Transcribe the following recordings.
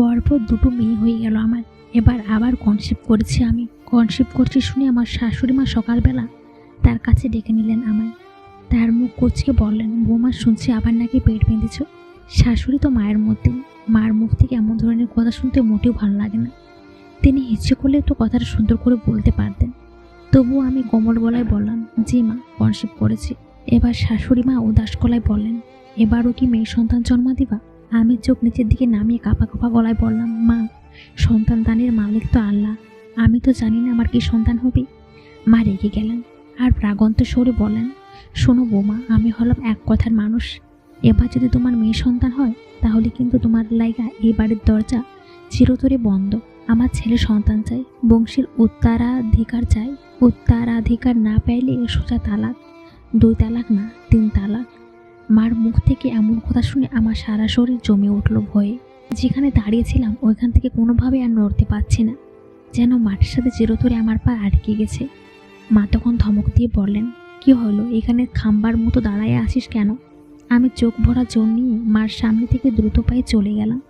পরপর দুটো মেয়ে হয়ে গেল আমার। এবার আবার কনসিভ করেছি আমি। কনসিভ করছি শুনে আমার শাশুড়ি মা সকালবেলা তার কাছে ডেকে নিলেন আমায়। তার মুখ কোচকে বললেন, বৌমা, শুনছি আবার নাকি পেট বেঁধেছ? শাশুড়ি তো মায়ের মধ্যে মার মুখ থেকে এমন ধরনের কথা শুনতে মোটেও ভালো লাগে না। তিনি ইচ্ছে করলে তো কথাটা সুন্দর করে বলতে পারতেন। তবুও আমি কোমল গলায় বললাম, জি মা কনসিভ করেছি। এবার শাশুড়ি মা উদাস গলায় বললেন, এবারও কি মেয়ে সন্তান জন্ম দিবা আমি চোখ নিচের দিকে নামিয়ে কাপা কাপা গলায় বললাম, মা, সন্তান দানের মালিক তো আল্লাহ। আমি তো জানি না আমার কি সন্তান হবে। মা রেগে গেলেন আর প্রাগন্ত সরে বলেন শোনো বৌমা, আমি হলাম এক কথার মানুষ। এবার যদি তোমার মেয়ে সন্তান হয়, তাহলে কিন্তু তোমার লাইগা এই বাড়ির দরজা চিরতরে বন্ধ। আমার ছেলে সন্তান চাই বংশীর উত্তরাধিকার চাই উত্তরাধিকার না পাইলে সোজা তালাক, দুই তালাক না, তিন তালাক। মার মুখ থেকে এমন কথা শুনে আমার সারা শরীর জমে উঠল ভয়ে। যেখানে দাঁড়িয়েছিলাম, ওইখান থেকে কোনোভাবে আর নড়তে পারছি না। যেন মাটির সাথে চিরতরে আমার পা আটকে গেছে। মা তখন ধমক দিয়ে বললেন, কি হলো? এখানে খাম্বার মতো দাঁড়ায় আসিস কেন? আমি চোখ ভরা জোর নিয়ে মার সামনে থেকে দ্রুত পায়ে চলে গেলাম।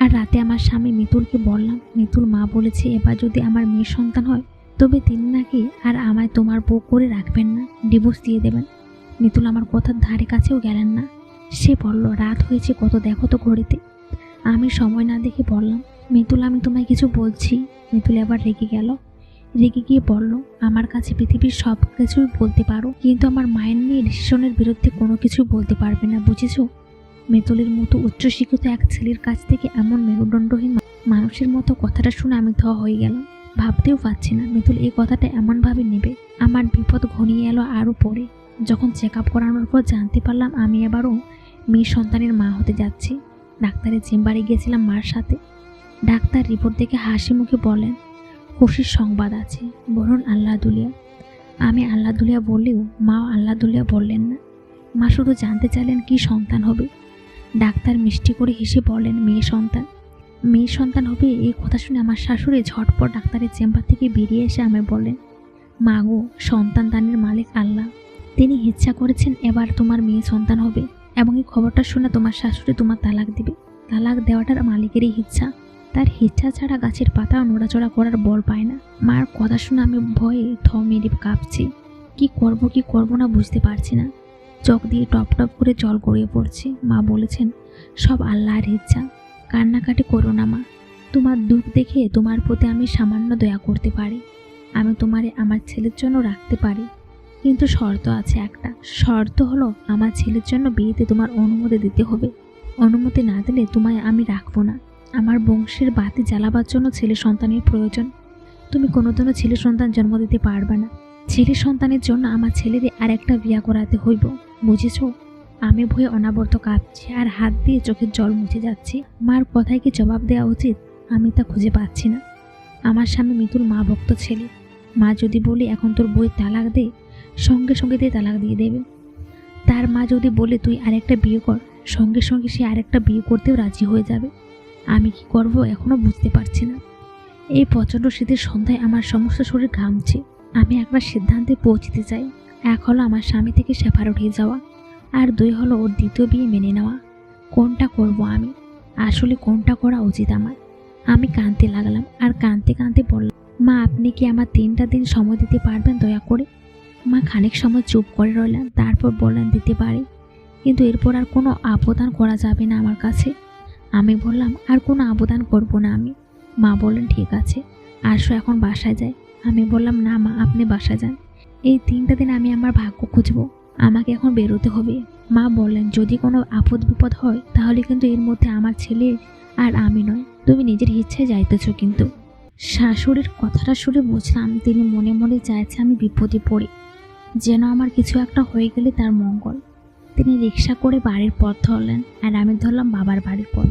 আর রাতে আমার স্বামী মিতুলকে বললাম, মিতুল, মা বলেছে এবার যদি আমার মেয়ের সন্তান হয়, তবে তিনি নাকি আর আমায় তোমার বউ করে রাখবেন না। ডিভোর্স দিয়ে দেবেন। মিতুল আমার কথার ধারে কাছেও গেলেন না। সে বলল, রাত হয়েছে কত দেখো তো ঘড়িতে। আমি সময় না দেখে বললাম, মিতুল, আমি তোমায় কিছু বলছি। মিতুল এবার রেগে গেল। রেগে গিয়ে বলল, আমার কাছে পৃথিবীর সব কিছুই বলতে পারো, কিন্তু আমার মায়ের নিয়ে ডিসিশনের বিরুদ্ধে কোনো কিছুই বলতে পারবে না, বুঝেছ? মেতুলের মতো উচ্চশিক্ষিত এক ছেলের কাছ থেকে এমন মেরুদণ্ডহীন মানুষের মতো কথাটা শুনে আমি ধ হয়ে গেলাম। ভাবতেও পারছি না, মিতুল এই কথাটা এমনভাবে নেবে। আমার বিপদ ঘনিয়ে এলো আরও পরে যখন চেক আপ করানোর পর জানতে পারলাম আমি এবারও মেয়ে সন্তানের মা হতে যাচ্ছি। ডাক্তারের চেম্বারে গিয়েছিলাম মার সাথে। ডাক্তার রিপোর্ট দেখে হাসি মুখে বলেন, খুশির সংবাদ আছে। বলুন আল্লাহ দুলিয়া আমি আল্লাহ দুলিয়া বললেও মাও আল্লাহ দুলিয়া বললেন না। মা শুধু জানতে চাইলেন কি সন্তান হবে। ডাক্তার মিষ্টি করে হেসে বলেন, মেয়ে সন্তান। মেয়ে সন্তান হবে এই কথা শুনে আমার শাশুড়ি ঝটপট ডাক্তারের চেম্বার থেকে বেরিয়ে এসে আমায় বলেন মা গো, সন্তান দানের মালিক আল্লাহ। তিনি ইচ্ছা করেছেন এবার তোমার মেয়ে সন্তান হবে এবং এই খবরটা শুনে তোমার শাশুড়ি তোমার তালাক দিবে। তালাক দেওয়াটার মালিকেরই ইচ্ছা। তার ইচ্ছা ছাড়া গাছের পাতা নড়াচড়া করার বল পায় না। মার কথা শুনে আমি ভয়ে থ মেরে কাঁপছি। কি করব কি করব না বুঝতে পারছি না। চোখ দিয়ে টপ টপ করে জল গড়িয়ে পড়ছে। মা বলেছেন, সব আল্লাহর ইচ্ছা। কান্নাকাটি করো না মা। তোমার দুঃখ দেখে তোমার প্রতি আমি সামান্য দয়া করতে পারি। আমি তোমারে আমার ছেলের জন্য রাখতে পারি। কিন্তু শর্ত আছে একটা। শর্ত হলো আমার ছেলের জন্য বিয়েতে তোমার অনুমতি দিতে হবে। অনুমতি না দিলে তোমায় আমি রাখব না। আমার বংশের বাতি জ্বালাবার জন্য ছেলে সন্তানের প্রয়োজন। তুমি কোনোদিনও ছেলে সন্তান জন্ম দিতে পারবে না। ছেলে সন্তানের জন্য আমার ছেলেরে আর একটা বিয়া করাতে হইব, বুঝেছ? আমি ভয়ে অনাবর্ত কাঁপছি আর হাত দিয়ে চোখের জল মুছে যাচ্ছি। মার কথায় কি জবাব দেওয়া উচিত? আমি তা খুঁজে পাচ্ছি না। আমার স্বামী মিতুল মা ভক্ত ছেলে। মা যদি বলি, এখন তোর বই তালাক দে সঙ্গে সঙ্গে দিয়ে তালাক দিয়ে দেবে। তার মা যদি বলে, তুই আরেকটা বিয়ে কর, সঙ্গে সঙ্গে সে আরেকটা বিয়ে করতেও রাজি হয়ে যাবে। আমি কি করব এখনও বুঝতে পারছি না। এই প্রচণ্ড শীতের সন্ধ্যায় আমার সমস্ত শরীর ঘামছে। আমি একবার সিদ্ধান্তে পৌঁছতে চাই। এক হলো আমার স্বামী থেকে সেফার উঠে যাওয়া, আর দুই হলো ওর দ্বিতীয় বিয়ে মেনে নেওয়া। কোনটা করব আমি? আসলে কোনটা করা উচিত আমার? আমি কাঁদতে লাগলাম, আর কাঁদতে কাঁদতে বললাম, মা, আপনি কি আমার তিনটা দিন সময় দিতে পারবেন দয়া করে? মা খানিক সময় চুপ করে রইলেন, তারপর বললেন, দিতে পারি। কিন্তু এরপর আর কোনো আবেদন করা যাবে না আমার কাছে। আমি বললাম, আর কোনো আবেদন করব না আমি। মা বললেন, ঠিক আছে, আসো এখন বাসায় যাই। আমি বললাম, না মা, আপনি বাসায় যান। এই তিনটা দিন আমি আমার ভাগ্য খুঁজবো। আমাকে এখন বেরোতে হবে। মা বললেন, যদি কোনো আপদ বিপদ হয়, তাহলে কিন্তু এর মধ্যে আমার ছেলে আর আমি নয়। তুমি নিজের ইচ্ছায় যাইতেছ কিন্তু। শাশুড়ির কথাটা শুনে বুঝলাম, তিনি মনে মনে চাইছে আমি বিপদে পড়ি। যেন আমার কিছু একটা হয়ে গেলে তার মঙ্গল। তিনি রিক্সা করে বাড়ির পথ ধরলেন আর আমি ধরলাম বাবার বাড়ির পথ।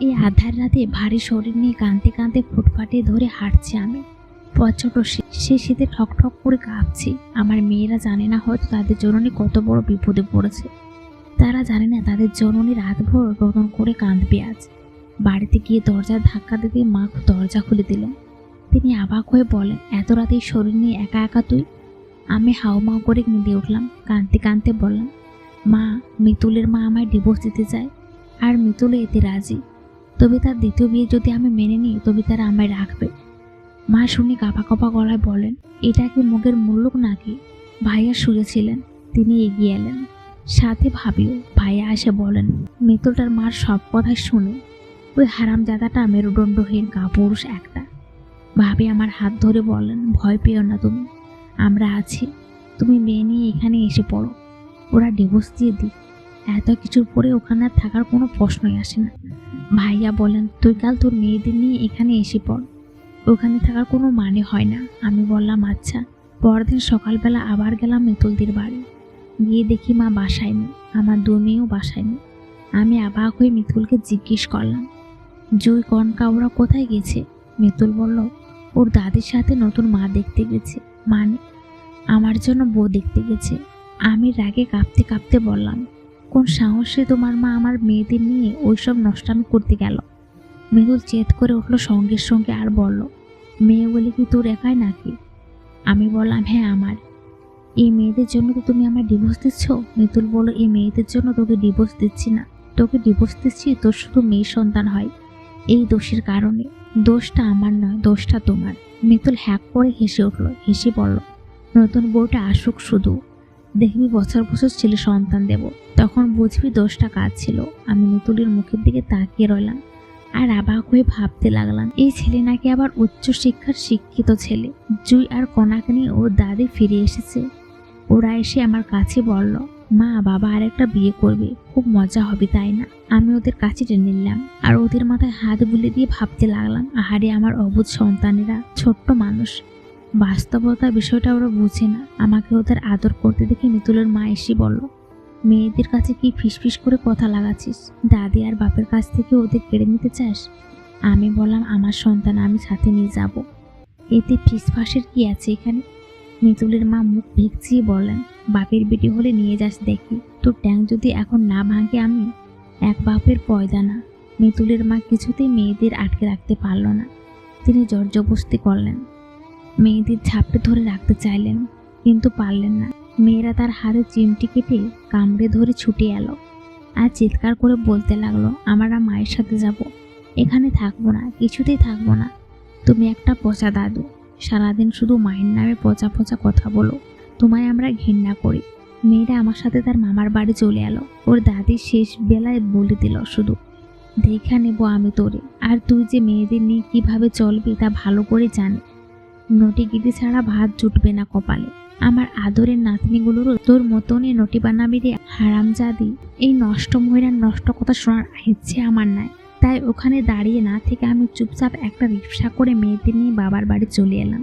এই আধার রাতে ভারী শরীর নিয়ে কাঁদতে কাঁদতে ফুটপাটে ধরে হাঁটছি আমি। প্রচণ্ড সে শীতে ঠক ঠক করে কাঁপছি। আমার মেয়েরা জানে না হয়তো তাদের জননী কত বড় বিপদে পড়েছে। তারা জানে না তাদের জননী রাতভর রোদন করে কাঁদবে আজ। বাড়িতে গিয়ে দরজার ধাক্কা দিতে মা দরজা খুলে দিলেন। তিনি অবাক হয়ে বলেন, এত রাতে এই শরীর নিয়ে একা একা তুই আমি হাউমাউ করে কেঁদে উঠলাম, কাঁদতে কাঁদতে বললাম, মা, মিতুলের মা আমায় ডিভোর্স দিতে চায়, আর মিতুলে এতে রাজি। তবে তার দ্বিতীয় বিয়ে যদি আমি মেনে নিই, তবে তারা আমায় রাখবে। মা শুনে কাপা কাপা গলায় বলেন, এটা কি মুখের মুল্লুক নাকি? ভাইয়া শুয়েছিলেন তিনি এগিয়ে এলেন। সাথে ভাবিও, ভাইয়া এসে বলেন, মিতুলটার মার সব কথাই শুনে। ওই হারামজাদাটা মেরুদণ্ডহীন কাপুরুষ একটা। ভাবি আমার হাত ধরে বলেন, ভয় পেও না তুমি। আমরা আছি। তুমি মেয়ে নিয়ে এখানে এসে পড়ো। ওরা ডিভোর্স দিয়ে দিক। এত কিছুর পরে ওখানে আর থাকার কোনো প্রশ্নই আসে না। ভাইয়া বলেন, তুই কাল তোর মেয়েদের নিয়ে এখানে এসে পড়। ওখানে থাকার কোনো মানে হয় না। আমি বললাম আচ্ছা পরদিন সকালবেলা আবার গেলাম মিতুলদের বাড়ি। গিয়ে দেখি মা বাসায় আমার দু মেয়েও বাসায় আমি অবাক হয়ে মিতুলকে জিজ্ঞেস করলাম, জুই, কনকা, ওরা কোথায় গেছে? মিতুল বলল, ওর দাদির সাথে নতুন মা দেখতে গেছে। মানে আমার জন্য বউ দেখতে গেছে। আমি রাগে কাঁপতে কাঁপতে বললাম, কোন সাহসে তোমার মা আমার মেয়েদের নিয়ে ওইসব নষ্টামি করতে গেল? মৃদুল চেত করে উঠল সঙ্গে সঙ্গে আর বলল, মেয়ে বলে কি তোর একাই নাকি? আমি বললাম হ্যাঁ আমার। এই মেয়েদের জন্য তো তুমি আমার ডিভোর্স দিচ্ছ? মিতুল বলল, এই মেয়েদের জন্য তোকে ডিভোর্স দিচ্ছি না। তোকে ডিভোর্স দিচ্ছি, তোর শুধু মেয়ে সন্তান হয়। এই দোষের কারণে। দোষটা আমার নয়, দোষটা তোমার। মিতুল হ্যাক করে হেসে উঠল, হেসে বলল, নতুন বউটা আসুক শুধু। দেখবি বছর বছর ছেলে সন্তান দেব। তখন বুঝবি দোষটা কাজ ছিল। আমি মিতুলের মুখের দিকে তাকিয়ে রইলাম আর অবাক হয়ে ভাবতে লাগলাম, এই ছেলে নাকি আবার উচ্চ শিক্ষার শিক্ষিত ছেলে। জুই আর কনাকে নিয়ে ওর দাদি ফিরে এসেছে। ওরা এসে আমার কাছে বলল, মা, বাবা আরেকটা বিয়ে করবে। খুব মজা হবে, তাই না? আমি ওদের কাছে টেনে নিলাম আর ওদের মাথায় হাত বুলিয়ে দিয়ে ভাবতে লাগলাম, আহারে আমার অবুধ সন্তানেরা, ছোট্ট মানুষ। বাস্তবতা বিষয়টা ওরা বুঝে না। আমাকে ওদের আদর করতে দেখে মিতুলের মা এসে বলল, মেয়েদের কাছে কি ফিসফিস করে কথা লাগাচ্ছিস? দাদি আর বাপের কাছ থেকে ওদের কেড়ে নিতে চাস? আমি বললাম, আমার সন্তান, আমি সাথে নিয়ে যাব। এতে ফিসফাসের কি আছে এখানে? মিতুলের মা মুখ ভেকচিয়ে বললেন বাপের বেটি হলে নিয়ে যাস দেখি। তোর ট্যাং যদি এখন না ভাঙে আমি, এক বাপের পয়দা না। মিতুলের মা কিছুতেই মেয়েদের আটকে রাখতে পারল না। তিনি জর্জবস্তি করলেন। মেয়েদের ঝাপটে ধরে রাখতে চাইলেন, কিন্তু পারলেন না। মেয়েরা তার হাতে চিমটি কেটে কামড়ে ধরে ছুটে এলো। আর চিৎকার করে বলতে লাগল, আমরা মায়ের সাথে যাব। এখানে থাকব না, কিছুতেই থাকব না। তুমি একটা পচা দাদু। সারাদিন শুধু মায়ের নামে পচা পচা কথা বলো। তোমায় আমরা ঘৃণা করি। মেয়েরা আমার সাথে তার মামার বাড়ি চলে এলো। ওর দাদি শেষ বেলায় বলে দিল শুধু, দেখা নেব আমি তোরে। আর তুই যে মেয়েদের নিয়ে কীভাবে চলবি তা ভালো করে জানি। নটিগিরি ছাড়া ভাত জুটবে না কপালে। আমার আদরের নাতনিগুলোরও তোর মতনই নটি বানাবি রে হারামজাদি। এই নষ্ট মহিলার নষ্ট কথা শোনার ইচ্ছে আমার নাই। তাই ওখানে দাঁড়িয়ে না থেকে আমি চুপচাপ একটা রিক্সা করে মেয়েদের নিয়ে বাবার বাড়ি চলে এলাম।